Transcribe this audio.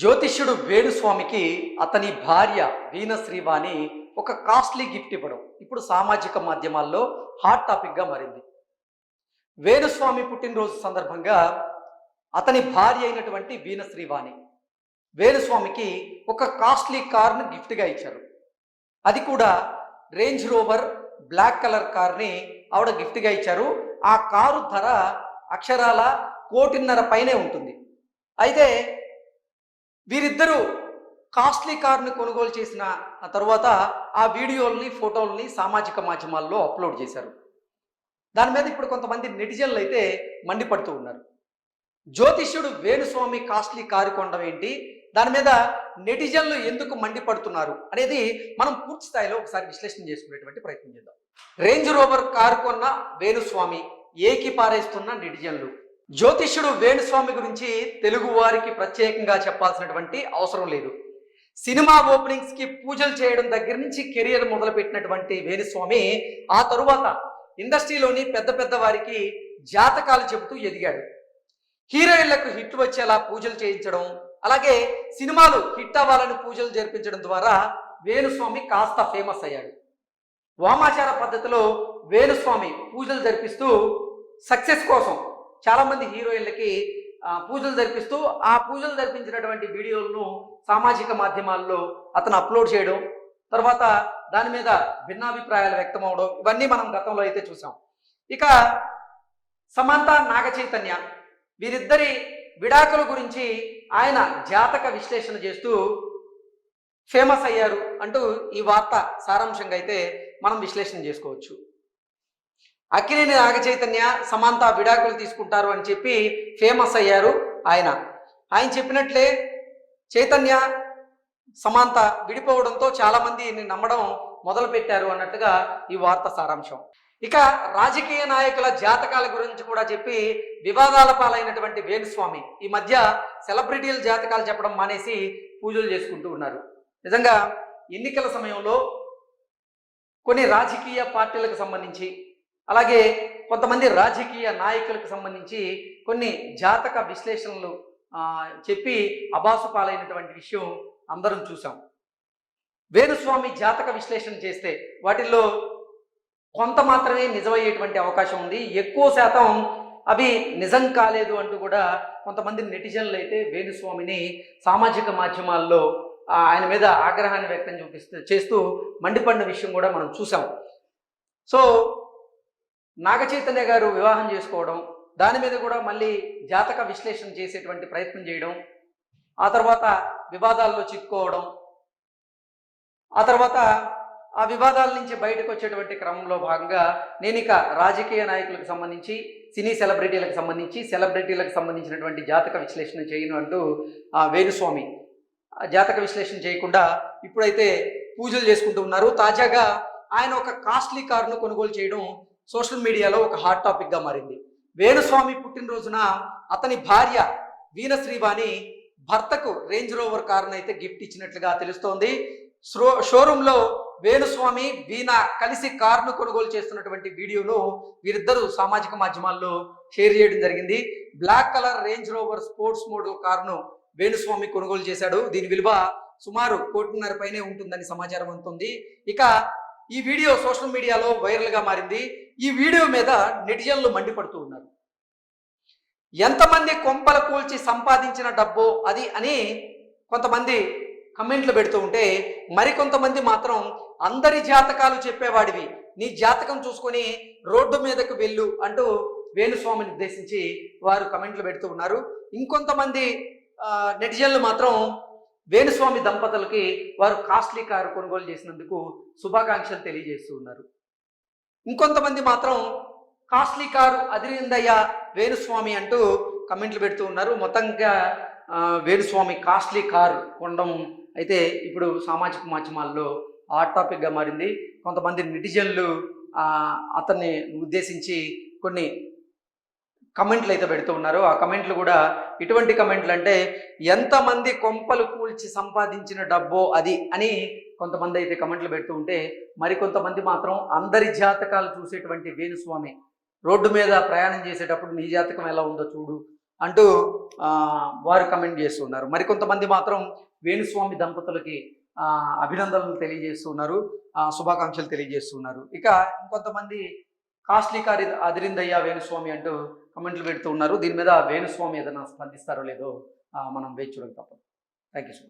జ్యోతిష్యుడు వేణుస్వామికి అతని భార్య వీణ శ్రీవాణి ఒక కాస్ట్లీ గిఫ్ట్ ఇవ్వడం. ఇప్పుడు సామాజిక మాధ్యమాల్లో హాట్ టాపిక్గా మారింది. వేణుస్వామి పుట్టినరోజు సందర్భంగా అతని భార్య అయినటువంటి వీణ శ్రీవాణి వేణుస్వామికి ఒక కాస్ట్లీ కార్ను గిఫ్ట్గా ఇచ్చారు. అది కూడా రేంజ్ రోవర్ బ్లాక్ కలర్ కార్ని ఆవిడ గిఫ్ట్గా ఇచ్చారు. ఆ కారు ధర అక్షరాల కోటిన్నర పైనే ఉంటుంది. అయితే వీరిద్దరూ కాస్ట్లీ కార్ని కొనుగోలు చేసిన ఆ తర్వాత ఆ వీడియోల్ని ఫోటోల్ని సామాజిక మాధ్యమాల్లో అప్లోడ్ చేశారు. దాని మీద ఇప్పుడు కొంతమంది నెటిజన్లు అయితే మండిపడుతూ ఉన్నారు. జ్యోతిష్యుడు వేణుస్వామి కాస్ట్లీ కారు కొండం ఏంటి? దాని మీద నెటిజన్లు ఎందుకు మండిపడుతున్నారు అనేది మనం పూర్తి స్థాయిలో ఒకసారి విశ్లేషణ చేసుకునేటువంటి ప్రయత్నం చేద్దాం. రేంజ్ రోవర్ కారు కొన్న వేణుస్వామి ఏకి పారేస్తున్న నెటిజన్లు. జ్యోతిష్యుడు వేణుస్వామి గురించి తెలుగు వారికి ప్రత్యేకంగా చెప్పాల్సినటువంటి అవసరం లేదు. సినిమా ఓపెనింగ్స్కి పూజలు చేయడం దగ్గర నుంచి కెరియర్ మొదలుపెట్టినటువంటి వేణుస్వామి ఆ తరువాత ఇండస్ట్రీలోని పెద్ద పెద్ద వారికి జాతకాలు చెబుతూ ఎదిగాడు. హీరోయిన్లకు హిట్ వచ్చేలా పూజలు చేయించడం అలాగే సినిమాలు హిట్ అవ్వాలని పూజలు జరిపించడం ద్వారా వేణుస్వామి కాస్త ఫేమస్ అయ్యాడు. వామాచార పద్ధతిలో వేణుస్వామి పూజలు జరిపిస్తూ సక్సెస్ కోసం చాలామంది హీరోయిన్లకి పూజలు జరిపిస్తూ ఆ పూజలు జరిపించినటువంటి వీడియోలను సామాజిక మాధ్యమాల్లో అతను అప్లోడ్ చేయడం తర్వాత దాని మీద భిన్నాభిప్రాయాలు వ్యక్తం అవడం ఇవన్నీ మనం గతంలో అయితే చూసాం. ఇక సమంత నాగ చైతన్య వీరిద్దరి విడాకుల గురించి ఆయన జాతక విశ్లేషణ చేస్తూ ఫేమస్ అయ్యారు అంటూ ఈ వార్త సారాంశంగా అయితే మనం విశ్లేషణ చేసుకోవచ్చు. అక్కినేని నాగచైతన్య సమాంత సమంత విడాకులు తీసుకుంటారు అని చెప్పి ఫేమస్ అయ్యారు ఆయన. ఆయన చెప్పినట్లే చైతన్య సమాంత విడిపోవడంతో చాలామంది నమ్మడం మొదలుపెట్టారు అన్నట్టుగా ఈ వార్త సారాంశం. ఇక రాజకీయ నాయకుల జాతకాల గురించి కూడా చెప్పి వివాదాల పాలైనటువంటి వేణుస్వామి. ఈ మధ్య సెలబ్రిటీల జాతకాలు చెప్పడం మానేసి పూజలు చేసుకుంటూ ఉన్నారు. నిజంగా ఎన్నికల సమయంలో కొన్ని రాజకీయ పార్టీలకు సంబంధించి అలాగే కొంతమంది రాజకీయ నాయకులకు సంబంధించి కొన్ని జాతక విశ్లేషణలు చెప్పి అబాసు పాలైనటువంటి విషయం అందరం చూసాం వేణుస్వామి జాతక విశ్లేషణ చేస్తే వాటిల్లో కొంత మాత్రమే నిజమయ్యేటువంటి అవకాశం ఉంది. ఎక్కువ శాతం అవి నిజం కాలేదు అంటూ కూడా కొంతమంది నెటిజన్లు అయితే వేణుస్వామిని సామాజిక మాధ్యమాల్లో ఆయన మీద ఆగ్రహాన్ని వ్యక్తం చూపిస్తూ చేస్తూ మండిపడిన విషయం కూడా మనం చూసాం సో నాగచైతన్య గారు వివాహం చేసుకోవడం దాని మీద కూడా మళ్ళీ జాతక విశ్లేషణ చేసేటువంటి ప్రయత్నం చేయడం ఆ తర్వాత వివాదాల్లో చిక్కుకోవడం ఆ తర్వాత ఆ వివాదాల నుంచి బయటకు వచ్చేటువంటి క్రమంలో భాగంగా నేను ఇక రాజకీయ నాయకులకు సంబంధించి సినీ సెలబ్రిటీలకు సంబంధించి సెలబ్రిటీలకు సంబంధించినటువంటి జాతక విశ్లేషణ చేయను అంటూ ఆ వేణుస్వామి ఆ జాతక విశ్లేషణ చేయకుండా ఇప్పుడైతే పూజలు చేసుకుంటూ ఉన్నారు. తాజాగా ఆయన ఒక కాస్ట్లీ కారును కొనుగోలు చేయడం సోషల్ మీడియాలో ఒక హాట్ టాపిక్గా మారింది. వేణుస్వామి పుట్టినరోజున అతని భార్య వీణ శ్రీవాణి భర్తకు రేంజ్ రోవర్ కారును అయితే గిఫ్ట్ ఇచ్చినట్లుగా తెలుస్తోంది. షో షోరూంలో వేణుస్వామి వీణ కలిసి కారును కొనుగోలు చేస్తున్నటువంటి వీడియోను వీరిద్దరూ సామాజిక మాధ్యమాల్లో షేర్ చేయడం జరిగింది. Black colour Range Rover sports mode కారును వేణుస్వామి కొనుగోలు చేశాడు. దీని విలువ సుమారు కోటిన్నర పైనే ఉంటుందని సమాచారం అందుతుంది. ఇక ఈ వీడియో సోషల్ మీడియాలో వైరల్గా మారింది. ఈ వీడియో మీద నెటిజన్లు మండిపడుతూ ఉన్నారు. ఎంతమంది కొంపల కూల్చి సంపాదించిన డబ్బో అది అని కొంతమంది కమెంట్లు పెడుతూ ఉంటే మరికొంతమంది మాత్రం అందరి జాతకాలు చెప్పేవాడివి. నీ జాతకం చూసుకొని రోడ్డు మీదకు వెళ్ళు అంటూ వేణుస్వామిని ఉద్దేశించి వారు కమెంట్లు పెడుతూ ఉన్నారు. ఇంకొంతమంది నెటిజన్లు మాత్రం వేణుస్వామి దంపతులకి వారు కాస్ట్లీ కారు కొనుగోలు చేసినందుకు శుభాకాంక్షలు తెలియజేస్తూ ఉన్నారు. ఇంకొంతమంది మాత్రం కాస్ట్లీ కారు అదిరిందయ్యా వేణుస్వామి అంటూ కమెంట్లు పెడుతూ ఉన్నారు. మొత్తంగా వేణుస్వామి కాస్ట్లీ కారు కొనడం అయితే ఇప్పుడు సామాజిక మాధ్యమాల్లో హాట్ టాపిక్గా మారింది. కొంతమంది నెటిజన్లు అతన్ని ఉద్దేశించి కొన్ని కమెంట్లు అయితే పెడుతూ ఉన్నారు. ఆ కమెంట్లు కూడా ఇటువంటి కమెంట్లు అంటే ఎంతమంది కొంపలు కూల్చి సంపాదించిన డబ్బో అది అని కొంతమంది అయితే కమెంట్లు పెడుతూ ఉంటే మరికొంతమంది మాత్రం అందరి జాతకాలు చూసేటువంటి వేణుస్వామి రోడ్డు మీద ప్రయాణం చేసేటప్పుడు నీ జాతకం ఎలా ఉందో చూడు అంటూ వారు కమెంట్ చేస్తున్నారు మరికొంతమంది మాత్రం వేణుస్వామి దంపతులకి అభినందనలు తెలియజేస్తున్నారు శుభాకాంక్షలు తెలియజేస్తున్నారు ఇక ఇంకొంతమంది కాస్ట్లీ అదిరిందయ్యా వేణుస్వామి అంటూ కమెంట్లు పెడుతూ ఉన్నారు. దీని మీద వేణుస్వామి ఏదైనా స్పందిస్తారో లేదో మనం వేచి చూడక తప్పదు. Thank you so